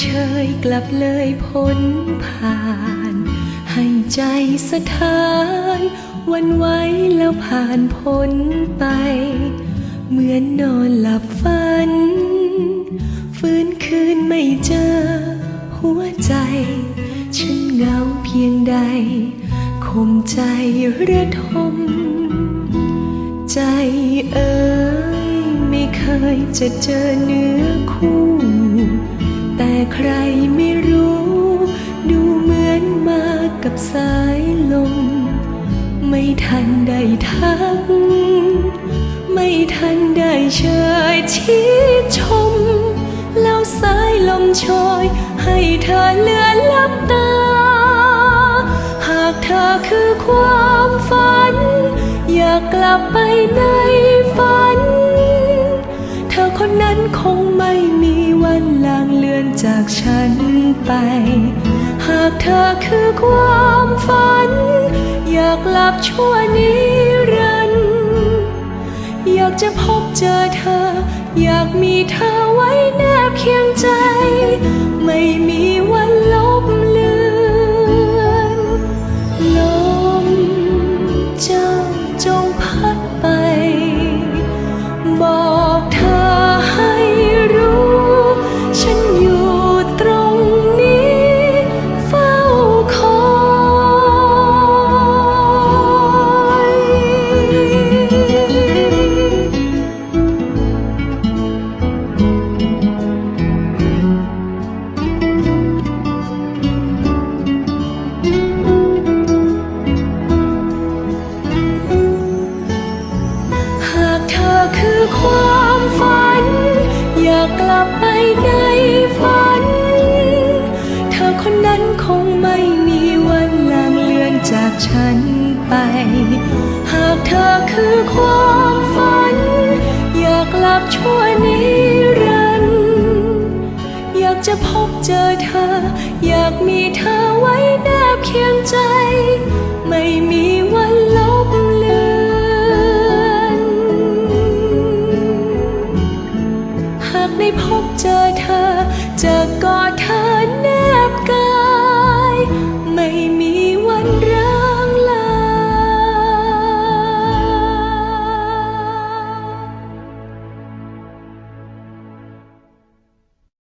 เฉยกลับเลยพ้นผ่าน ให้ใจสถานวันไว้แล้วผ่านพ้นไป เหมือนนอนหลับฝัน ฟื้นคืนไม่เจอ หัวใจ ฉันเหงาเพียงใดคมใจระทม ใจเอ๋ยไม่เคยจะเจอเนื้อคู่ ใครไม่รู้ ดูเหมือนมากับสายลม ไม่ทันได้ทัก ไม่ทันได้เชยชี้ชม แล้วสายลมโชยให้เธอเลือนลับตา หากเธอคือความฝัน อยากกลับไปในฝัน เธอคนนั้นคง จากฉันไป หากเธอคือความฝัน อยากหลับชั่วนิรันดร์อยากจะพบเจอเธอ อยากมีเธอไว้แนบเคียงใจ ไม่มีากกลับไปในฝัน เธอคนนั้นคงไม่มีวันลางเลือนจากฉันไป หากเธอคือความฝัน อยากกลับชั่วนิรันดร์อยากจะพบเจอเธอ อยากมีเธอไว้แนบเคียงใจ ไม่มีากได้พบเจอเธอ จะกอดเธอแนบกาย